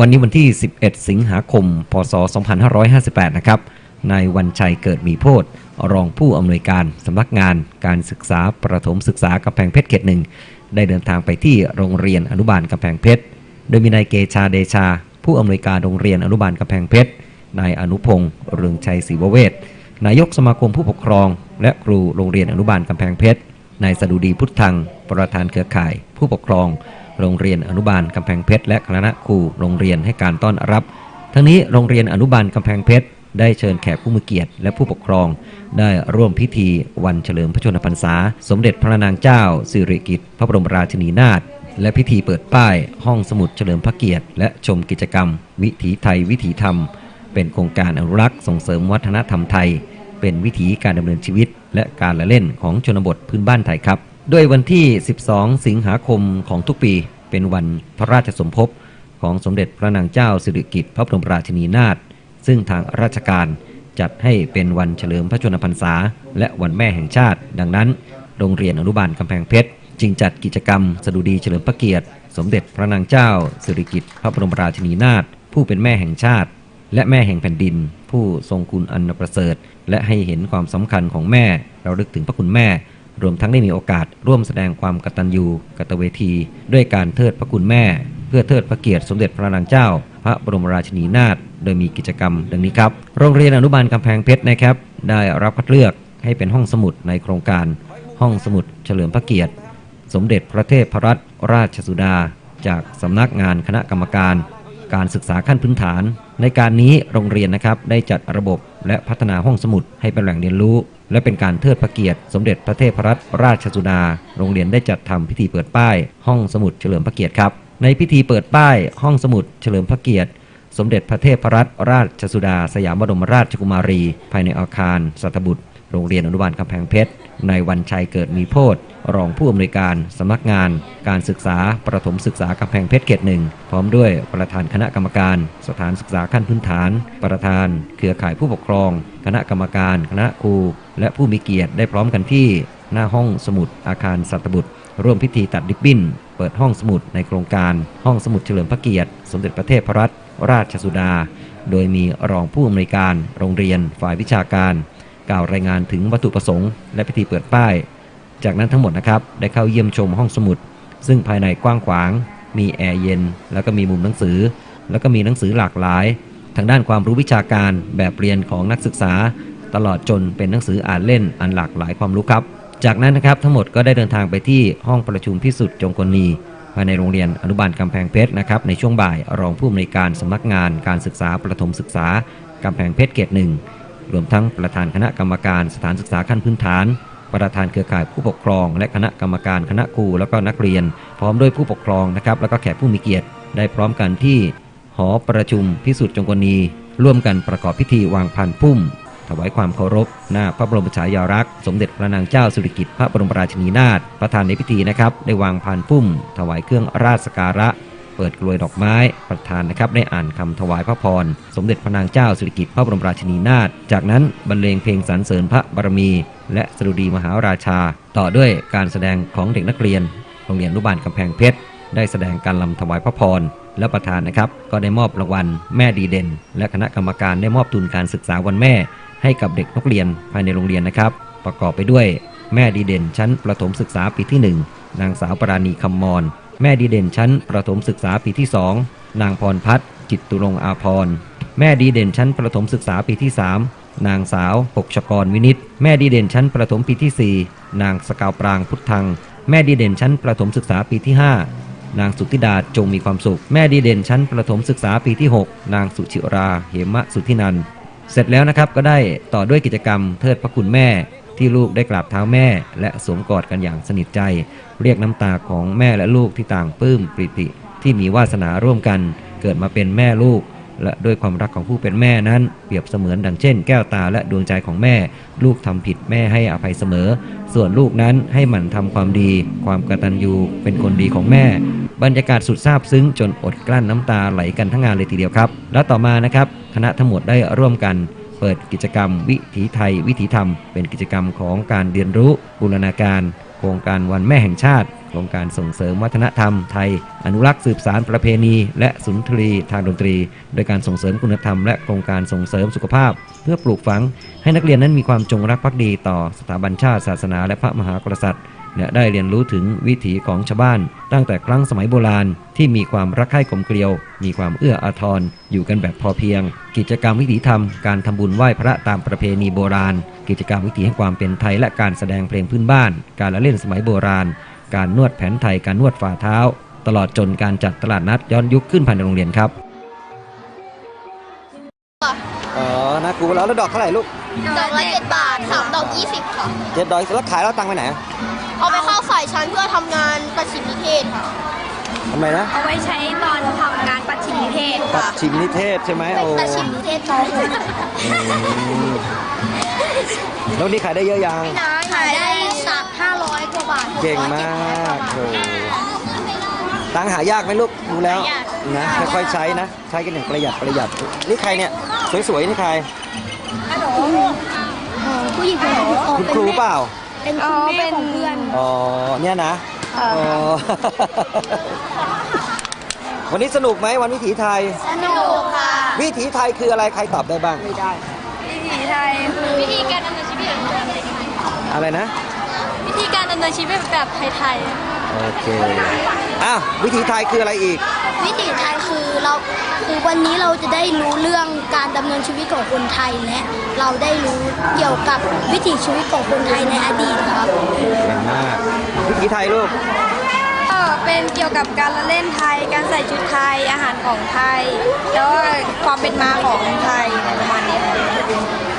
วันนี้วันที่ 11 สิงหาคม พศ 2558 นะครับ นายวันชัยเกิดมีโพธรองผู้อำนวยการสำนักงานการศึกษาประถมศึกษากำแพงเพชรเขตหนึ่ง ได้เดินทางไปที่โรงเรียนอนุบาลกำแพงเพชร โดยมีนายเกชาเดชา ผู้อำนวยการโรงเรียนอนุบาลกำแพงเพชร นายอนุพงศ์เรืองชัยศรีวเวศนายกสมาคมผู้ปกครอง และครูโรงเรียนอนุบาลกำแพงเพชร นายสดุดีพุทธัง ประธานเครือข่าย ผู้ปกครอง โรงเรียนอนุบาลกำแพงเพชรและคณะครูโรงเรียนให้การต้อนรับ ทั้งนี้โรงเรียนอนุบาลกำแพงเพชรได้เชิญแขกผู้มีเกียรติและผู้ปกครอง ได้ร่วมพิธีวันเฉลิมพระชนมพรรษา สมเด็จพระนางเจ้า สิริกิติ์พระบรมราชินีนาถและพิธีเปิดป้ายห้องสมุดเฉลิมพระเกียรติ และชมกิจกรรม วิถีไทยวิถีธรรม เป็นโครงการอนุรักษ์ส่งเสริมวัฒนธรรมไทย เป็นวิถีการดำเนินชีวิต และการละเล่นของชนบทพื้นบ้านไทยครับ ด้วยวันที่ 12 สิงหาคมของทุกปี เป็นวันพระราชสมภพของสมเด็จพระนางเจ้าสิริกิติ์พระบรมราชินีนาถซึ่งทางราชการจัดให้เป็นวันเฉลิมพระชนมพรรษา และวันแม่แห่งชาติ ดังนั้น โรงเรียนอนุบาลกำแพงเพชร จึงจัดกิจกรรมสดุดีเฉลิมพระเกียรติ สมเด็จพระนางเจ้าสิริกิติ์พระบรมราชินีนาถผู้เป็นแม่แห่งชาติ และแม่แห่งแผ่นดิน ผู้ทรงคุณอันประเสริฐ และให้เห็นความสำคัญของแม่เราลึกถึงพระคุณแม่ รวมทั้งได้มีโอกาสร่วมแสดงความกตัญญูกตเวที ด้วยการเทิดพระคุณแม่ เพื่อเทิดพระเกียรติสมเด็จพระนางเจ้า พระบรมราชินีนาถโดยมีกิจกรรม ดังนี้ครับ โรงเรียนอนุบาลกำแพงเพชรนะครับ ได้รับคัดเลือกให้เป็นห้องสมุดในโครงการ ห้องสมุดเฉลิมพระเกียรติ สมเด็จพระเทพรัตนราชสุดา จากสำนักงานคณะกรรมการ การศึกษาขั้นพื้นฐาน ในการนี้โรงเรียนนะครับได้จัดระบบและพัฒนาห้องสมุดให้เป็นแหล่งเรียนรู้และเป็นการเทิดพระเกียรติ สมเด็จพระเทพรัตนราชสุดา โรงเรียนได้จัดทำพิธีเปิดป้าย ห้องสมุดเฉลิมพระเกียรติครับ ในพิธีเปิดป้ายห้องสมุดเฉลิมพระเกียรติ สมเด็จพระเทพรัตนราชสุดา สยามบรมราชกุมารี ภายในอาคารสัตบุตร โรงเรียนอนุบาลกำแพงเพชร ในวันชัยเกิดมีโพธรองผู้อำนวยการสำนักงาน การศึกษาประถมศึกษากำแพงเพชรเขตหนึ่งพร้อมด้วยประธานคณะกรรมการ สถานศึกษาขั้นพื้นฐาน ประธาน เครือข่ายผู้ปกครอง คณะกรรมการ คณะครู และผู้มีเกียรติได้พร้อมกันที่ หน้าห้องสมุดอาคารสัตบุตร ร่วมพิธีตัดริบบิ้น เปิดห้องสมุดในโครงการ ห้องสมุดเฉลิมพระเกียรติ สมเด็จพระเทพรัตนราชสุดา โดยมีรองผู้อำนวยการ โรงเรียน ฝ่ายวิชาการ กล่าวรายงานถึงวัตถุประสงค์และพิธีเปิดป้าย จากนั้นทั้งหมดนะครับได้เข้าเยี่ยมชมห้องสมุด ซึ่งภายในกว้างขวาง มีแอร์เย็น แล้วก็มีมุมหนังสือ แล้วก็มีหนังสือหลากหลาย ทางด้านความรู้วิชาการแบบเรียนของนักศึกษา ตลอดจนเป็นหนังสืออ่านเล่นอันหลากหลายความรู้ครับ จากนั้นนะครับทั้งหมดก็ได้เดินทางไปที่ห้องประชุมพิสุทธิ์จงกลนีภายในโรงเรียนอนุบาลกำแพงเพชรนะครับในช่วงบ่ายรองผู้อำนวยการสำนักงานการศึกษาประถมศึกษากำแพงเพชรเขตหนึ่ง รวมทั้งประธานคณะกรรมการสถานศึกษาขั้นพื้นฐาน ประธานเครือข่ายผู้ปกครอง และคณะกรรมการคณะครูแล้วก็นักเรียน พร้อมด้วยผู้ปกครองนะครับแล้วก็แขกผู้มีเกียรติ ได้พร้อมกันที่หอประชุมพิสุทธิ์จงกลนีร่วมกันประกอบพิธีวางพันพุ่ม ถวายความเคารพ หน้าพระบรมฉายาลักษณ์สมเด็จพระนางเจ้าสุริกิติ์พระบรมราชินีนาถประธานในพิธีนะครับ ได้วางพานพุ่ม ถวายเครื่องราชสการะ เปิดกลวยดอกไม้ประธานนะครับได้อ่านคำถวายพระพร สมเด็จพระนางเจ้าสิริกิติ์พระบรมราชินีนาถจากนั้นบรรเลงเพลงสรรเสริญพระบารมี และสดุดีมหาราชา ต่อด้วยการแสดงของเด็กนักเรียน โรงเรียนอนุบาลกำแพงเพชรได้แสดงการลำถวายพระพรและประธานนะครับ ก็ได้มอบรางวัลแม่ดีเด่น และคณะกรรมการได้มอบทุนการศึกษาวันแม่ ให้กับเด็กนักเรียนภายในโรงเรียนนะครับ ประกอบไปด้วย แม่ดีเด่นชั้นประถมศึกษาปีที่ 1 นางสาวปราณีคำมอน แม่ดีเด่นชั้นประถมศึกษาปีที่2นางพรพัฒน์จิตตุรงอาพรแม่ดีเด่นชั้นประถมศึกษาปีที่3นางสาวปกชกรวินิต แม่ดีเด่นชั้นประถมปีที่ 4 นางสกาวปรางพุทธัง แม่ดีเด่นชั้นประถมศึกษาปีที่ 5 นางสุธิดาจงมีความสุข แม่ดีเด่นชั้นประถมศึกษาปีที่ 6 นางสุชิรา เหมะสุธินัน เสร็จแล้วนะครับก็ได้ต่อด้วยกิจกรรมเทิดพระคุณแม่ ที่ลูกได้กราบเท้าแม่ และสวมกอดกันอย่างสนิทใจ เรียกน้ำตาของแม่และลูกที่ต่างปลื้มปริติ ที่มีวาสนาร่วมกัน เกิดมาเป็นแม่ลูก และด้วยความรักของผู้เป็นแม่นั้น เปรียบเสมือนดังเช่น แก้วตาและดวงใจของแม่ ลูกทำผิดแม่ให้อภัยเสมอ ส่วนลูกนั้นให้หมั่นทำความดี ความกตัญญูเป็นคนดีของแม่บรรยากาศสุดซาบซึ้งจนอดกลั้นน้ำตาไหลกันทั้งงานเลยทีเดียวครับ และต่อมานะครับ คณะทั้งหมดได้ร่วมกัน ปิดกิจกรรม วิถีไทย วิถีธรรม เป็นกิจกรรมของการเรียนรู้บูรณาการ โครงการวันแม่แห่งชาติโครงการส่งเสริมวัฒนธรรมไทย อนุรักษ์สืบสารประเพณี และสุนทรีทางดนตรี โดยการส่งเสริมคุณธรรมและโครงการส่งเสริมสุขภาพ เพื่อปลูกฝัง ให้นักเรียนนั้นมีความจงรักภักดีต่อสถาบันชาติศาสนาและพระมหากษัตริย์ และได้เรียนรู้ถึงวิถีของชาวบ้าน ตั้งแต่ครั้งสมัยโบราณที่มีความรักใคร่กลมเกลียว มีความเอื้ออาทร อยู่กันแบบพอเพียง กิจกรรมวิถีธรรม การทำบุญไหว้พระตามประเพณีโบราณ กิจกรรมวิถีแห่งความเป็นไทยและการแสดงเพลงพื้นบ้าน การละเล่นสมัยโบราณ การนวดแผนไทย การนวดฝ่าเท้า ตลอดจนการจัดตลาดนัดย้อนยุคขึ้นภายในโรงเรียนครับอ๋อนะครูแล้วแล้วดอกเท่าไหร่ลูก ดอกละเจ็ดบาทสามดอกยี่สิบค่ะเจ็ดดอกแล้วขายแล้วตังค์ไปไหน เอาไปเข้าฝ่ายชั้นเพื่อทำงานประชิมนิเทศค่ะ ทำไมนะเอาไว้ใช้ตอนทำงานปัดชิมนิเทศปัดชิมนิเทศใช่ไหมโอ้ประชิมนิเทศค่ะแล้วนี่ขายได้เยอะยังขายได้สักห้าร้อยกว่าบาทเก่งมากโอ้ตังค์หายากไหมลูกดูแล้วนะค่อยๆใช้นะ ใช้กันอย่างประหยัดประหยัด นี่ใครเนี่ย สวยๆนี่ใคร ผู้หญิงคนนี้คุณครูเปล่า เป็นคุณแม่ของเพื่อน อ๋อเนี่ยนะอ๋ อ วันนี้สนุกไหมวันวิถีไทย สนุกค่ะวิถีไทยคืออะไรใครตอบได้บ้าง วิถีไทยคือวิธีการดำเนินชีวิตแบบอะไรนะ วิธีการดำเนินชีวิตแบบไทยโอเค อ้าววิถีไทยคืออะไรอีก วิถีไทยคือเราคือวันนี้เราจะได้รู้เรื่องการดำเนินชีวิตของคนไทยและเราได้รู้เกี่ยวกับวิถีชีวิตของคนไทยในอดีตครับเก่งมากวิถีไทยลูกก็เป็นเกี่ยวกับการละเล่นไทย การใส่ชุดไทย อาหารของไทย แล้วก็ความเป็นมาของไทยอะไรประมาณนี้ค่ะ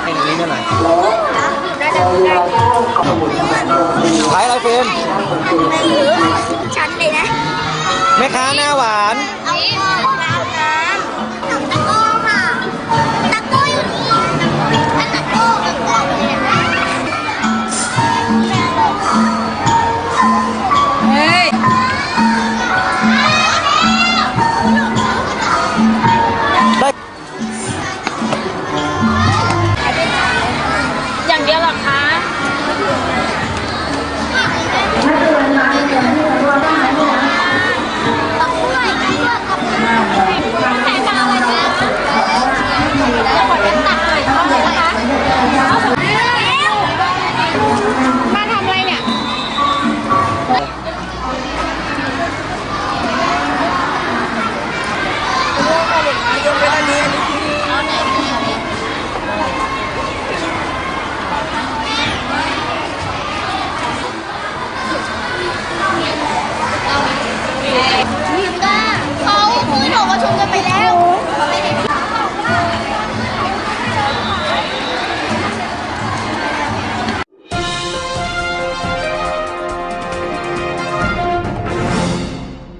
ให้ตรงนี้หน่อยน่าจะได้ขายอะไรเฟรมชั้นเลยนะ แม่ค้าหน้าหวาน